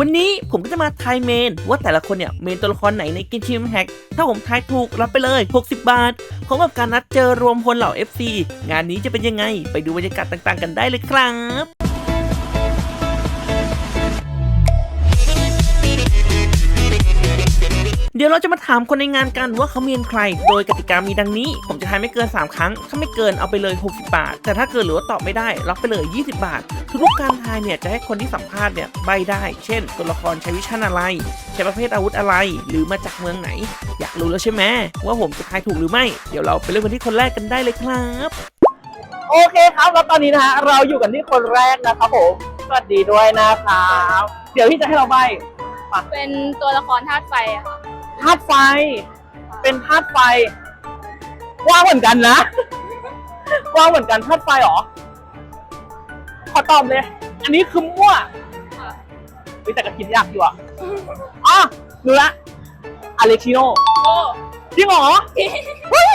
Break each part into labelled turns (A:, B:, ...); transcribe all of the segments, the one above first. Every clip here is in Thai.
A: วันนี้ผมก็จะมาทายเมน ว่าแต่ละคนเนี่ยเมนตัวละครไหนในกินชิมแฮกถ้าผมทายถูกรับไปเลย 60 บาทพร้อมกับการนัดเจอรวมพลเหล่า FC งานนี้จะเป็นยังไง ไปดูบรรยากาศต่างๆ กันได้เลยครับ เดี๋ยวเราจะมาถามคนในงานกันว่าเขาเมียนใคร โดยกติกามีดังนี้ ผมจะทายไม่เกิน 3 ครั้ง ถ้าไม่เกินเอาไปเลย 60 บาท แต่ถ้าเกินหรือว่าตอบไม่ได้รับไปเลย 20 บาท ทุกๆการทายเนี่ยจะให้คนที่สัมภาษณ์เนี่ยใบได้ เช่นตัวละครใช้วิชั่นอะไร ใช้ประเภทอาวุธอะไร หรือมาจากเมืองไหน อยากรู้แล้วใช่ไหมว่าผมจะทายถูกหรือไม่ เดี๋ยวเราไปเริ่มกันที่คนแรกกันได้เลยครับ
B: โอเคครับแล้วตอนนี้นะฮะเราอยู่กันที่คนแรกนะครับผมสวัสดีด้วยนะครับ เดี๋ยวที่จะให้เราใบ
C: เป็นตัวละครธาตุไฟอะค่ะ
B: ธาตุไฟ เป็นธาตุไฟว่างเหมือนกันนะว่างเหมือนกันธาตุไฟเหรอ ขอตอบเลย อันนี้คือมั่วเฮ้ยแต่ก็คิดยากอยู่อะอ๋อรู้ละอเล็กชิโน
C: โอ้
B: จริงเหรอเฮ้ย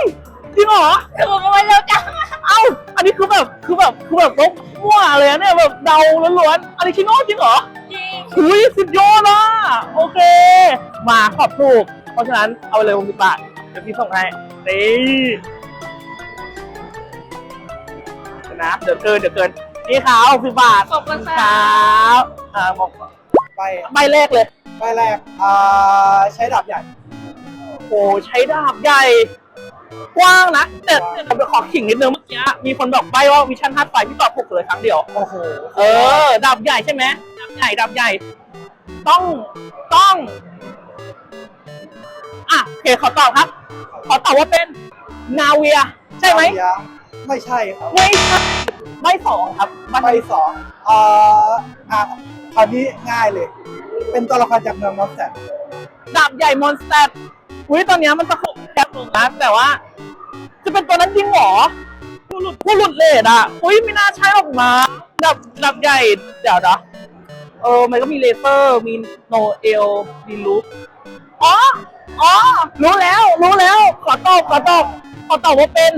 B: จริงเหรอ
C: ถูกมาเร็วจัง
B: เอ้า อันนี้คือแบบคือแบบคือแบบลบมั่วเลยอะเนี่ยแบบเดาล้วนๆอเล็กชิโนจริงเหรอ
C: จริง
B: หุยสุดยอดอะโอเค มาขอบถูก เพราะฉะนั้นเอาไปเลย60บาทเดี๋ยวพี่ส่งให้นี่เดี๋ยวนะเดี๋ยวเกินเดี๋ยวเกินนี่ครับ60บาท
C: ขอบคุณ
B: ค
C: ค่ะ
B: รับอ่าบอก
D: ไป
B: ใบแรกเลย
D: ไปแรกอ่าใช้ดาบใหญ่
B: โอ้ใช้ดาบใหญ่กว้างนะแต่แต่ผมไปขอขิงนิดนึงเมื่อกี้มีคนบอกใบว่าวิชั่นห้าไฟพี่ตอบถูกเลยครั้งเดียว
D: โอ้โห
B: เออดาบใหญ่ใช่ไหมดาบใหญ่ดาบใหญ่ ต้องต้อง อะโอเคขอตอบครับ ขอตอบว่าเป็นนาเวีย ใช่ไหม
D: เดี๋ยวไม่ใช่ครับ
B: ไม่ใช่ใบสองครับใบ
D: ใบสองอ่าอะคราวนี้ง่ายเลย เป็นตัวละครจากเมืองมอนสเตอร์
B: ดาบใหญ่มอนสเตอร์อุ้ยตอนเนี้ยมันตะคุบแคบลงนะแต่ว่า จะเป็นตัวนั้นจริงเหรอผู้หลุดผู้หลุดเลดอะอุ้ยไม่น่าใช่ออกมาดาบดาบใหญ่เดี๋ยวนะเออมันก็มีเลเซอร์มีโนเอลมีลูกอ๋อ อ๋อ รู้แล้ว รู้แล้ว ขอตอบขอตอบขอตอบว่าเป็น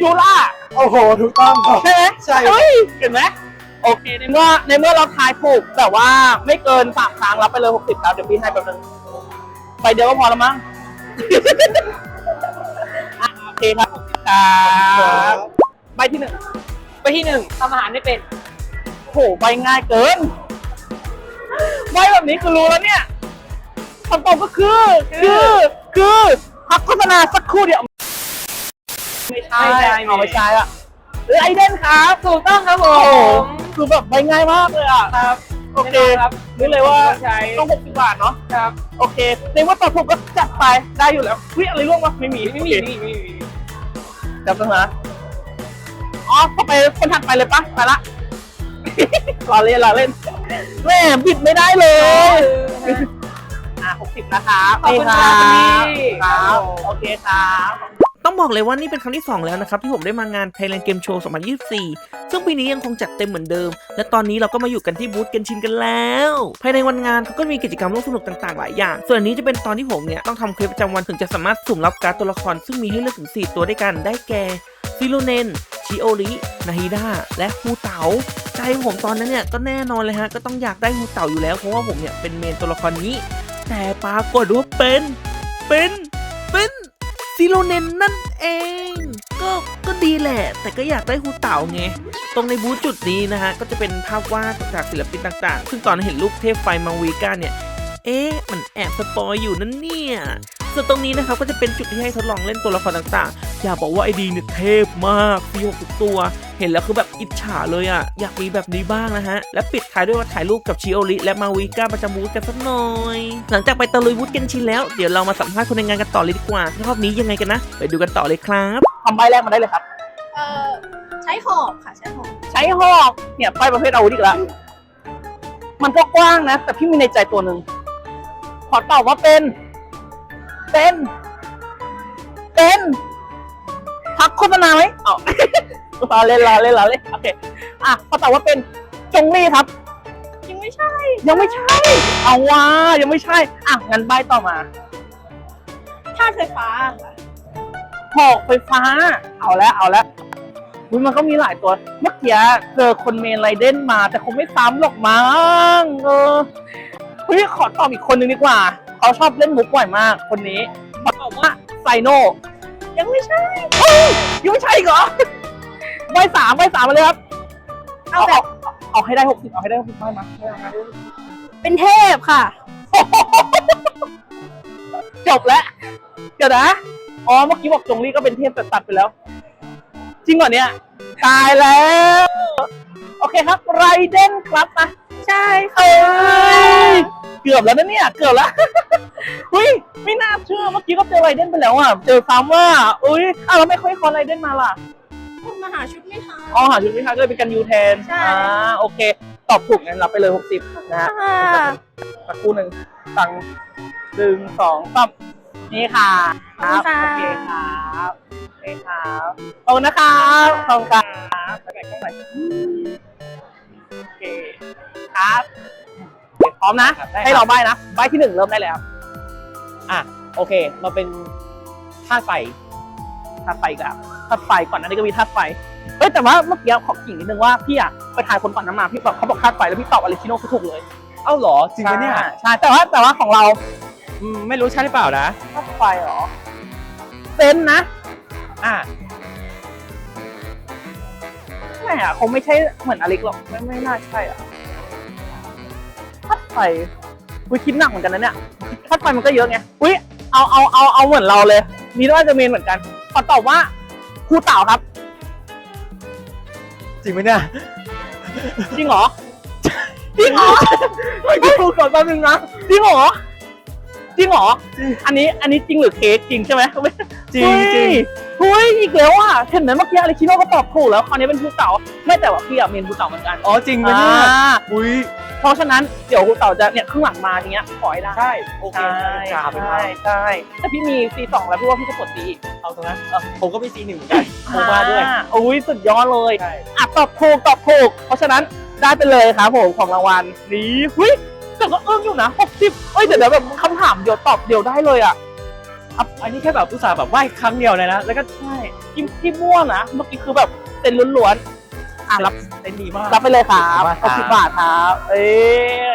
B: ยูล่า
D: โอ้โห ถูกต้องครับ
B: ใช่ไหม
D: ใช่
B: เฮ้ยเห็นไหมโอเค ในเมื่อในเมื่อเราทายถูก แต่ว่าไม่เกินสามครั้งรับไปเลยหกสิบครับ เดี๋ยวพี่ให้แป๊บนึงไปเดียวก็พอแล้วมั้ง อะโอเคครับหกสิบครับใบที่หนึ่งใบที่หนึ่งทำอาหารไม่เป็นโหใบง่ายเกิน ใบแบบนี้คือรู้แล้วเนี่ย คำตอบก็คือ คือ คือพักโฆษณาสักครู่เดียว ไม่ใช่ไม่ใช่ เอาไม่ใช่อะหรอไอเดนครับถูกต้องครับผมคือแบบไปง่ายมากเลยอะ ครับโอเคครับรู้เลยว่าต้องหกสิบบาทเนาะ ครับโอเคในว่าตอบถูกก็จัดไป ได้อยู่แล้ววิอะไรร่วงวะไม่มีไม่มีโอเค ไม่มีไม่มีจับตั้งนะอ๋อเขาไปคนถัดไปเลยปะไปละก่อนเล่นรอเล่นแม่บิดไม่ได้เลย 50 นะคะ
C: ขอบคุณค่ะค
B: รับโอเคครับ
A: ต้องบอกเลยว่านี่เป็นครั้งที่ 2 แล้วนะครับ ที่ผมได้มางาน Thailand Game Show 2024 ซึ่งปีนี้ยังคงจัดเต็มเหมือนเดิม และตอนนี้เราก็มาอยู่กันที่บูธกันชินกันแล้ว ภายในวันงานเขาก็มีกิจกรรมร่วมสนุกต่างๆ หลายอย่าง ส่วนนี้จะเป็นตอนที่ผมเนี่ย ต้องทำคลิปประจำวันถึงจะสามารถสุ่มรับการตัวละคร ซึ่งมีให้เลือกถึง 4 ตัวด้วยกันได้แก่ซิโลเนนชิโอรินาฮิดาและฮูเตาใจผมตอนนั้นเนี่ยก็แน่นอนเลยฮะก็ต้องอยากได้ฮูเตาอยู่แล้วเพราะว่าผมเนี่ยเป็นเมนตัวละครนี้ แต่ปรากฏว่าเป็น เป็น เป็นซิโลเนนนั่นเอง ก็ก็ดีแหละ แต่ก็อยากได้ฮูเต่าไง ตรงในบูธจุดนี้นะฮะ ก็จะเป็นภาพวาดจากศิลปินต่างๆ ซึ่งตอนเห็นรูปเทพไฟมังวีกาเนี่ย เอ๊ะ มันแอบสปอยอยู่นั่นเนี่ย ส่วนตรงนี้นะครับก็จะเป็นจุดที่ให้ทดลองเล่นตัวละครต่างๆ อยากบอกว่าไอดีเนี่ยเทพมากมีหกตัว เห็นแล้วคือแบบอิจฉาเลยอะอยากมีแบบนี้บ้างนะฮะ และปิดท้ายด้วยว่าถ่ายรูปกับชิโอริและมาวิก้าประจำบูธกันสักหน่อย หลังจากไปตะลุยบูธเกนชินแล้ว เดี๋ยวเรามาสัมภาษณ์คนในงานกันต่อเลยดีกว่ารอบนี้ยังไงกันนะ ไปดูกันต่อเลยครับ
B: ทำใบแรกมาได้เลยครับ
C: เอ่อใช้หอกค่ะใช้หอก
B: ใช้หอกเนี่ยป้ายประเภทอาวุธอีกแล้วมันก็กว้างนะ แต่พี่มีในใจตัวหนึ่งขอตอบว่าเป็น เป็นเป็นพักโฆษณาไหมอ๋อรอเล่นรอเล่นรอเล่นโอเค อะขอตอบว่าเป็นจงลี่ครับ
C: ยังไม่ใช่
B: ยังไม่ใช่ เอาว่ายังไม่ใช่ อะงั้นใบต่อมา
C: ธาตุไฟฟ้าค่ะ
B: หอกไฟฟ้า เอาแล้วเอาแล้วอุ๊ยมันก็มีหลายตัว เมื่อกี้เจอคนเมนไรเดนมา แต่คงไม่ซ้ำหรอกมั้งเออเฮ้ยขอตอบอีกคนนึงดีกว่า เขาชอบเล่นมุกบ่อยมากคนนี้ขอตอบว่าไซโนยังไม่ใช่เฮ้ยยังไม่ใช่อีกเหรอใบสามใบสามมาเลยครับเอาแบบเอาให้ได้หกสิบเอาให้ได้หกสิบได้มาได้มา
C: เป็นเทพค่ะ
B: จบแล้วเดี๋ยวนะอ๋อเมื่อกี้บอกจงลี่ก็เป็นเทพแต่ตัดไปแล้ว จริงเหรอเนี่ยตายแล้ว โอเคครับไรเดนครับนะ
C: ใช่
B: เอ้ย เกือบแล้วนะเนี่ย เกือบแล้วเฮ้ยไม่น่าเชื่อเมื่อกี้ก็เจอไรเดนไปแล้วอะ เจอซ้ำว่าอุ้ยอ้าวเราไม่ค่อยคอนไรเดนมาล่ะ
C: คุณมาหาชุดไม่ทัน
B: อ๋อหาชุดวิชาก็เลยเป็นกันยูแทน
C: ใช่
B: อ่าโอเค ตอบถูกงั้นรับไปเลยหกสิบนะฮะ
C: ค่ะ
B: สักครู่หนึ่งตังค์หนึ่งสองสามนี่ค่ะครับโอเคครับโอเคครับขอบคุณนะครับขอบคุณครับไปไหนกล้องไหนโอเคครับโอเค พร้อมนะ
E: ครับได้ครับ
B: ให้เราใบนะ ใบที่หนึ่งเริ่มได้แล้ว
E: อะ โอเค มาเป็นธาตุไฟ
B: ธาตุไฟอีกับธาตุไฟก่อนหนั้านก็มีธาตุไฟ เอ้ยแต่ว่าเมื่อกี้ขอขิงนิดนึงว่าพี่อะไปทายคนก่อนนั้นมาพี่บอกเขาบอกธาตุไฟแล้วพี่ตอบอะไรชิโน่ถูกเลย
E: เอ้าเหรอจริงปะเนี่ย
B: ใช่ใช่ แต่ว่าแต่ว่าของเรา
E: อืมไม่รู้ใช่หรือเปล่านะ
B: ธาตุไฟเหรอ เซนส์นะ
E: อะ
B: ไม่อะคงไม่ใช่เหมือนอเล็กหรอก ไม่ไม่น่าใช่อะพัด ไฟอุ้ยคิดหนักเหมือนกันนะเนี่ยพัดไฟมันก็เยอะไงอุ้ยเอาเอาเอาเอาเหมือนเราเลยนี่น่าจะเมนเหมือนกันขอตอบว่าครูเต่าครับ
E: จริงไหมเนี่ย
B: จริงเหรอจริงเหรอไม่ครูก่อนแป๊บนึงนะจริงเหรอจริงเหรออันนี้อันนี้จริงหรือเค้กจริงใช่ไหมไม่
E: จริงจริง
B: เฮ้ยอีกแล้วอะเห็นไหมเมื่อกี้อะไรคิดว่าก็ตอบถูกแล้วคราวนี้เป็นครูเต่าไม่แต่ว่าพี่อะเมนครูเต่าเหมือนกัน
E: อ๋อจริงไหมเนี่ย
B: อ่า
E: อุ้ย
B: เพราะฉะนั้นเดี๋ยวครูเต่าจะเนี่ยข้างหลังมาทีเนี้ยขอให้ได้
E: ใช่โอเค
B: ใช่
E: จะเอาไป
B: ใช่ใช่แต่พี่มีซีสองแล้วพี่ว่าพี่จะกดซีอีก
E: เอาตรงนั้นเออผมก็มีซีหนึ่งเหมือนกันผมมาด้วย
B: อ่อุ้ยสุดยอดเลย
E: ใช่
B: อะตอบถูกตอบถูกเพราะฉะนั้นได้ไปเลยครับผมของรางวัลนี้หุ้ยแต่ก็อึ้งอยู่นะหกสิบเอ้ยเดี๋ยวเดี๋ยวแบบคำถามเดียวตอบเดียวได้เลยอะ
E: อะอันนี้แค่แบบอุตส่าห์แบบไหว้ครั้งเดียวเลยนะแล้วก็
B: ใช่ที่ที่ม่วงนะเมื่อกี้คือแบบเซ็นล้วนๆ อะรับ
E: เต้นดีมาก
B: รับไปเลยครับ
E: ขอบคุณครับ
B: หกสิบบาทครับ เอ้ย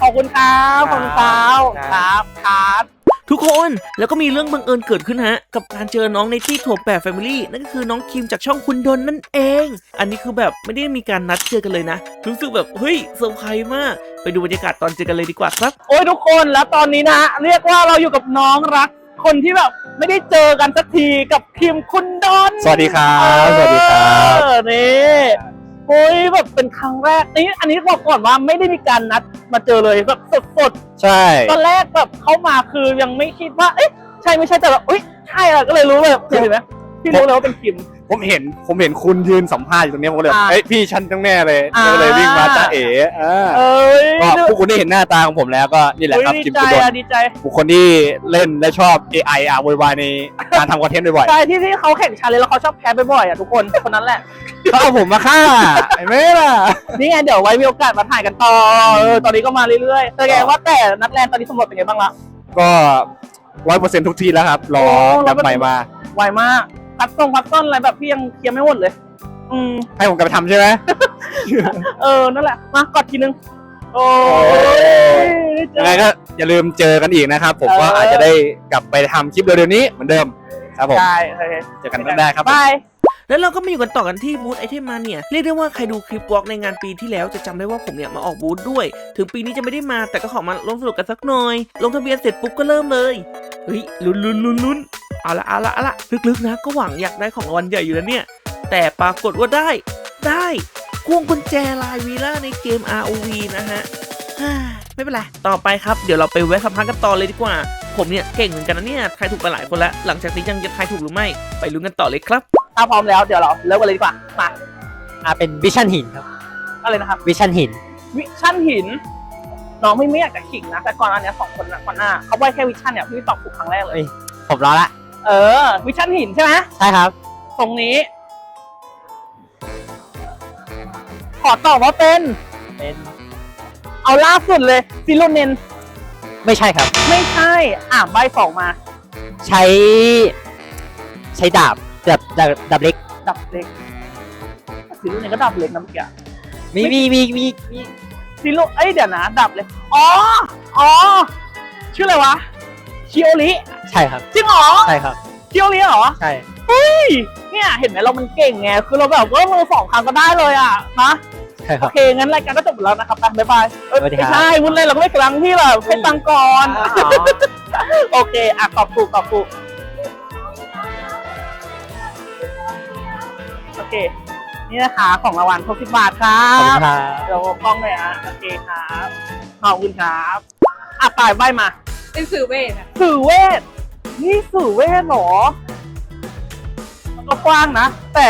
B: ขอบคุณครับขอบคุณครับครับครับ
A: ทุกคนแล้วก็มีเรื่องบังเอิญเกิดขึ้นฮะ กับการเจอน้องในที่ถั่วแปดแฟมิลี่นั่นก็คือน้องคิมจากช่องคุณดนนั่นเอง อันนี้คือแบบไม่ได้มีการนัดเจอกันเลยนะ รู้สึกแบบเฮ้ยเซอร์ไพรส์มาก ไปดูบรรยากาศตอนเจอกันเลยดีกว่าครับ
B: โอ้ยทุกคนแล้วตอนนี้นะ เรียกว่าเราอยู่กับน้องรัก คนที่แบบไม่ได้เจอกันสักทีกับคิมคุณดอน
E: สวัสดีครับ
B: เออ
E: สวัสดีครับ
B: นี่โอ้ยแบบเป็นครั้งแรกนี่อันนี้บอกก่อนว่าไม่ได้มีการนัดมาเจอเลยแบบสด
E: ใช่
B: ๆตอนแรกแบบเข้ามาคือยังไม่คิดว่า เอ๊ะใช่ไม่ใช่แต่แบบอุ้ยใช่อะก็เลยรู้เลยเห็นไหม พี่รู้เลยว่าเป็นคิม
E: ผมเห็นผมเห็นคุณยืนสัมภาษณ์อยู่ตรงเนี้ยผมก็เลย
B: อ่า
E: เอ้ยพี่ฉันต้องแน่เลย
B: อ่า
E: ก็เลยวิ่งมาจ้าเอ๋อ่า
B: เอ้ย
E: ก็พวกคุณได้เห็นหน้าตาของผมแล้วก็นี่แหละครับ
B: อุ๊ย
E: คิ
B: ดี
E: ม
B: ใจ
E: กุดน
B: อะดีใจ
E: บุคคลที่เล่นและชอบ AI อะโวยวายในการทำคอนเทนต์บ่อย
B: ใช่ที่ที่เขาแข่งชาเลนจ์แล้วเขาชอบแพ้บ่อยๆอะทุกคนคนนั้นแหละ
E: ๆเขาเอาผมมาฆ่าเห็นไหมล่ะ
B: นี่ไงเดี๋ยวไว้มีโอกาสมาถ่ายกันต่อเออตอนนี้ก็มาเรื่อยๆแต่ไงว่าแต่นัดแรกตอนนี้สำรวจเป็นไงบ้างละ
E: ก็ร้อยเปอร์เซ็นทุกที่แล้วครับ รอ
B: โอ้
E: แบบใหม่มา
B: ไวมาก พัดตรงพัดต้นอะไรแบบพี่ยังเคลียร์ไม่หมดเลย อืม
E: ให้ผมกลับไปทำใช่ไหม
B: เออ นั่นแหละ มากอดทีนึง โอ้ยเจ
E: ยัง
B: อ
E: ไงก็อย่าลืมเจอกันอีกนะครับ ผมก็
B: เอออ
E: อาจจะได้กลับไปทำคลิปเร็วๆนี้เหมือนเดิมครับผม
B: ใช่โอเค
E: เจอกันได้ครับผม
B: บาย
A: แล้วเราก็มาอยู่กันต่อกันที่บูธไอเทมมาเนี่ยเรียกได้ว่าใครดูคลิปวอล์กในงานปีที่แล้วจะจำได้ว่าผมเนี่ยมาออกบูธด้วย ถึงปีนี้จะไม่ได้มาแต่ก็ขอมาลงสนุกกันสักหน่อย ลงทะเบียนเสร็จปุ๊บก็เริ่มเลย เฮ้ยลุ้นลุ้นลุ้นลุ้น เอาละเอาละเอาละลึกๆนะ ก็หวังอยากได้ของรางวัลใหญ่อยู่แล้วเนี่ย แต่ปรากฏว่าได้ ได้ควงกุญแจลายวีล่าในเกม ROV นะฮะฮ่าไม่เป็นไร ต่อไปครับ เดี๋ยวเราไปแวะสัมภาษณ์กันต่อเลยดีกว่า ผมเนี่ยเก่งเหมือนกันนะเนี่ย ทายถูกไปหลายคนแล้ว หลังจากนี้ยังจะทายถูกหรือไม่ ไปลุ้นกันต่อเลยครับ
B: ถ้าพร้อมแล้วเดี๋ยวเราเริ่มกันเลยดีกว่า มา
F: อ่าเป็นวิชั่นหินครับ
B: อะไรนะครับ
F: วิชั่นหิน
B: วิชั่นหิน น้องไม่ไม่อยากจะขิงนะ แต่ก่อนอันเนี้ยสองคนนะก่อนหน้า เขาใบแค่วิชั่นเนี่ยพี่ตอบถูกครั้งแรกเลย
F: เอ้ยผมรอละ
B: เออ วิชั่นหินใช่ไหม
F: ใช่ครับ
B: ตรงนี้ ขอตอบว่าเป็น
F: เป็น
B: เอาล่าสุดเลยซิโลเนน
F: ไม่ใช่ครับ
B: ไม่ใช่อ่าใบสองมา
F: ใช้ ใช้ดาบดาบดาบดาบเล็ก
B: ดับเล็กซิโลเนนก็ดับเล็กนะเมื่อกี้
F: มีมีมีมีมี
B: ซิโลเอ้ยเดี๋ยวนะดับเลยอ๋ออ๋อชื่ออะไรวะ ชิโอริ
F: ใช่ครับ
B: จริงเหรอ
F: ใช่ครับ
B: ชิโอริเหรอ
F: ใช่
B: เฮ้ยเนี่ยเห็นไหมเรามันเก่งไงคือเราแบบว่ามือสองครั้งก็ได้เลยอะนะ
F: ใช่ค
B: โอ
F: รับ
B: เคงั้นรายการก็จบแล้วนะครับไปบ๊ายบายเอ้ย
F: สวัสดีครับ
B: ไม่ใช่วุ้นเลยเราก็ไม่กำลังที่แบบให้ตังค์ก่อน โอเคอะขอบคุณขอบคุณโอเค นี่นะคะของรางวัล60บาทครั
F: ขอบคุณ
B: บ
F: ครับ
B: เดี๋ยวกล้องเลยอะโอเคครับ ขอบคุณครับ อะปลายใบมา
C: เป็นสื่อเวทอะ
B: สื่อเวท นี่สื่อเวทเหรอมันก็กว้างนะ แต่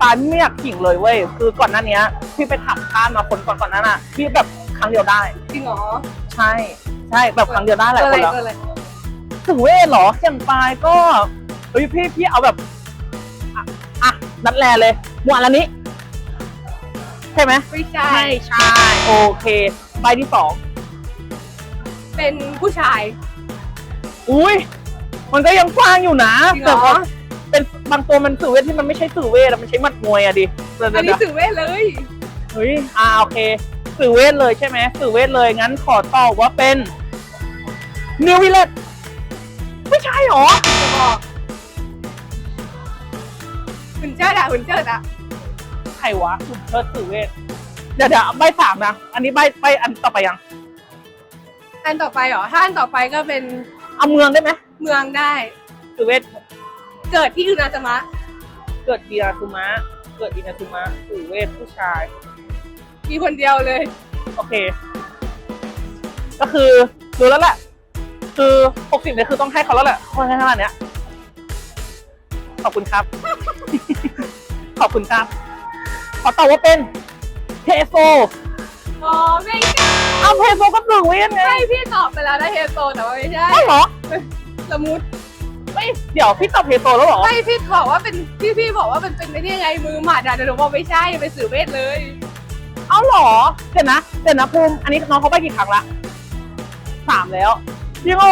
B: ปานไม่อยากขิงเลยเว้ย คือก่อนหน้าเนี้ยพี่ไปขับข้ามมาคนก่อนก่อนๆนั้นอะพี่แบบครั้งเดียวได้
C: จริงเหรอ
B: ใช่ ใช่แบบครั้งเดียวได้หลาย
C: ตัว
B: ค
C: อะไร
B: นแล้ว
C: ตัวอะไร
B: สื่อเวทเหรออย่างปลายก็เฮ้ยพี่พี่เอาแบบ อะอะนัดแรเลยหมวดละนี้ใช่ไหม
C: ไม่ใช่
B: ใช่ใช่โอเค ใบที่สอง
C: เป็นผู้ชาย
B: อุ้ยมันก็ยังกว้างอยู่นะ
C: จริงเหรอ
B: แต่ว่าเป็นบางตัวมันสื่อเวทที่มันไม่ใช่สื่อเวทอะมันใช้หมัดมวยอะดิเดี๋ยว
C: อันนี้
B: เดี๋ยว
C: สื่อเวทเลย
B: เฮ้ยอ่าโอเค สื่อเวทเลยใช่ไหมสื่อเวทเลยงั้นขอตอบว่าเป็นนิววิลเลตไม่ใช่หรอ
C: จะบอกหุ่นเชิดอะหุ่นเชิดอะ
B: ใครวะคุณเชิดสื่อเวทเดี๋ยวเดี๋ยวใบสามนะ อันนี้ใบใบอันต่อไปยัง
C: อันต่อไปเหรอถ้าอันต่อไปก็เป็น
B: เอาเมืองได้ไหม
C: เมืองได้
B: สื่อเวท
C: เกิดที่อุนาจามะ
B: เกิดดีนาซุมะ เกิดดีนาซุมะสื่อเวทผู้ชาย
C: มีคนเดียวเลย
B: โอเค ก็คือรู้แล้วแหละ คือหกสิบเนี่ยคือต้องให้เขาแล้วแหละคนให้ขนาดเนี้ย ขอบคุณครับ ขอบคุณครับ ขอตอบว่าเป็นเทโซ
C: อ๋อไม่ใช่
B: เอาเทโซก็สื่อเวทไง
C: ใช่พี่ตอบไปแล้วนะเฮโซแต่ว่าไม่ใช่
B: ใช่เหรอ
C: สมุด
B: ไม่เดี๋ยวพี่ตอบเทโซแล้วเหรอ
C: ไม่พี่บอกว่าเป็นพี่พี่บอกว่าเป็นเป็นไม่ได้ยังไงมือหมัดอะแต่หนูบอกไม่ใช่เป็นสื่อเวทเลย
B: เอาเหรอ เดี๋ยวนะเดี๋ยวนะภูมิอันนี้น้องเขาไปกี่ครั้งละสามแล้วจริงเหรอ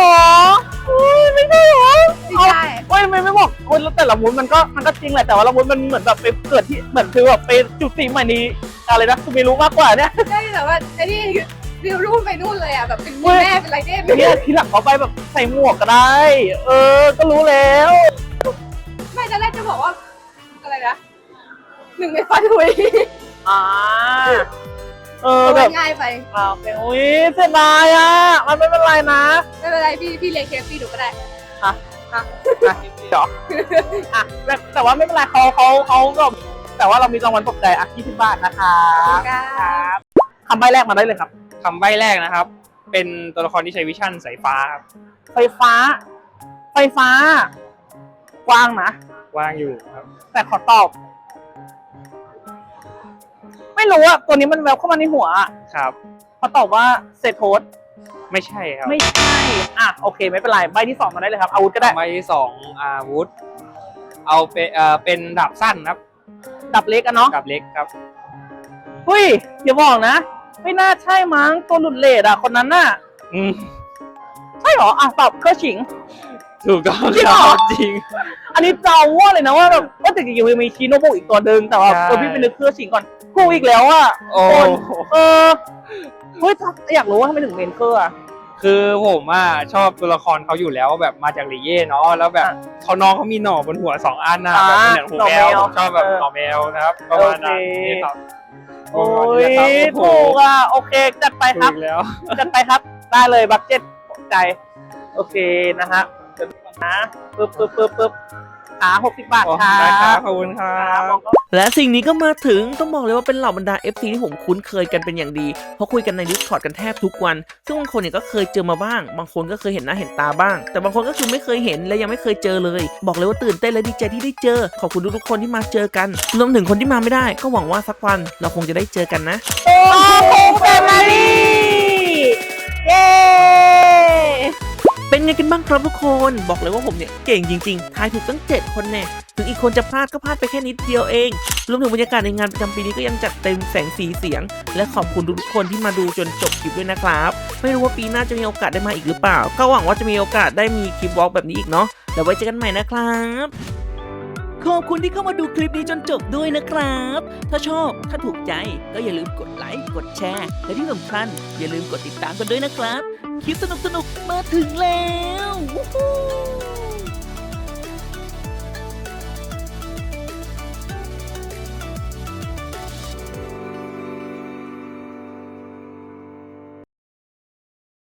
B: อุ้ยไม่ใช่เหรอ
C: ไม่ใช่
B: เว้ยไม่ไม่บอกคนแต่ละมุนมันก็มันก็จริงแหละแต่ว่าละมุนมันเหมือนแบบไปเกิดที่เหมือนคือแบบไปจุดสีใหม่นี้อะไรนะคือไม่รู้มากกว่าเนี่ย
C: ใช่แต่ว่าไอ้นี่ วิวรูปไปนู่นเลยอะแบบเป็น
B: เว้
C: มี
B: ย
C: แม่เป็นไรเด่น
B: เนี่ยทีหลังเขาไปแบบใส่หมวกก็ได้ เออ ก็รู้แล้ว
C: ไม่ตอนแรกจะบอกว่าอะไรนะหนึ่งในฟันหุย
B: อ่าเออ
C: ตัว
B: แบ
C: มั
B: บ
C: นง่ายไป
B: อ่าโอเคอุ้ยเสียดายอะ มันไม่เป็นไรนะ
C: ไม่เป็นไรพี่พี่เลี้ยงเคฟซี่หนูก็ได้
B: อะอะเดี๋ยวอะแต่แต่ว่าไม่เป็นไรเขาเขาเขาแบบแต่ว่าเรามีรางวัลปลอบใจอะ20บาทนะคะ
C: ขอบคุณค่ะ
B: ครับคำใบแรกมาได้เลยครับ
E: คำใบ้แรกนะครับ เป็นตัวละครที่ใช้วิชั่นสายฟ้าครับ
B: ไฟฟ้า ไฟฟ้า กว้างนะ
E: ว่างอยู่ครับ
B: แต่ขอตอบ ไม่รู้อะตัวนี้มันแววเข้ามาในหัวอะ
E: ครับ
B: ขอตอบว่าเซโทส
E: ไม่ใช่ครับ
B: ไม่ใช่ อะ โอเค ไม่เป็นไร ใบที่สองมาได้เลยครับ อาวุธก็ได้
E: ใบที่สองอาวุธ เอาเป็นเอ่อเป็นดาบสั้นครับ
B: ดับเล็กอะเนาะ
E: ดาบเล็กครับ
B: เฮ้ยอย่าบอกนะ ไม่น่าใช่มั้งตัวหลุดเลดอะคนนั้นน่ะ
E: อืม
B: ใช่เหรออะตอบเครื่องฉิง
E: ถูกต้อง
B: จริง
E: ค
B: เหรอ
E: รับจริง
B: อันนี้เจ้าว่าเลยนะว่าแบบว่าแต่จริงๆมันมีชิโนบุอีกตัวหนึ่งแต่ว่า
E: ใช่
B: เออพี่ไปนึกเครื่องฉิงก่อนกูอีกแล้วอะ
E: โอ้
B: คนเออเฮ้ยอยากรู้ว่าทำไมถึงเมนเคอร์อะ
E: คือผมอะชอบตัวละครเขาอยู่แล้วแบบมาจากลีเย่เนาะแล้วแบบ
B: อะ
E: เขาน้องเขามีหน่อบนหัวสองอันนะ
B: อ่า
E: แบบเป็นเหมือนหู
B: หน่อ
E: แม
B: แม
E: ว
B: ว
E: ผมชอบแบบ
B: เออ
E: หน่อแมวนะครับประมาณนั้น
B: โอเค
E: นี่ครับ
B: โอ้
E: ประ
B: ย
E: มาณนี้นะครับ
B: ถูกอะ โอเค จัดไปค
E: ถู
B: รับ
E: กแล้ว
B: จัดไปครับ ได้เลยบัตเจ็ตใจ โอเคนะฮะเดี๋ยวดูก่อนนะปึ๊บปึ๊บปึ๊บปึ๊บ ขาหกสิบบาท
E: โอ้
B: ครั
E: ได้ครับ
B: บ
E: ขอบคุณครั
B: ครับ
E: บ
B: มองก็
A: และสิ่งนี้ก็มาถึงต้องบอกเลยว่าเป็นเหล่าบรรดา FC ที่ผมคุ้นเคยกันเป็นอย่างดี เพราะคุยกันใน Discord กันแทบทุกวัน ซึ่งบางคนเนี่ยก็เคยเจอมาบ้าง บางคนก็เคยเห็นหน้าเห็นตาบ้าง แต่บางคนก็คือไม่เคยเห็นและยังไม่เคยเจอเลย บอกเลยว่าตื่นเต้นและดีใจที่ได้เจอ ขอบคุณทุกๆคนที่มาเจอกันรวมถึงคนที่มาไม่ได้ ก็หวังว่าสักวันเราคงจะได้เจอกันนะ
B: โอ้โหแฟมิลี่ เย้
A: เป็นไงกันบ้างครับทุกคนบอกเลยว่าผมเนี่ยเก่งจริงๆทายถูกตั้ง 7 คนแน่ถึงอีกคนจะพลาดก็พลาดไปแค่นิดเดียวเองรวมถึงบรรยากาศในงานประจำปีนี้ก็ยังจัดเต็มแสงสีเสียง และขอบคุณทุกๆคนที่มาดูจนจบคลิปด้วยนะครับ ไม่รู้ว่าปีหน้าจะมีโอกาสได้มาอีกหรือเปล่า ก็หวังว่าจะมีโอกาสได้มีคลิปวอล์กแบบนี้อีกเนาะแล้วไว้เจอกันใหม่นะครับขอบคุณที่เข้ามาดูคลิปนี้จนจบด้วยนะครับ ถ้าชอบ ถ้าถูกใจ ก็อย่าลืมกดไลค์ กดแชร์ และที่สำคัญอย่าลืมกดติดตามกันด้วยนะครับ คลิปสนุกๆ มาถึงแล้ว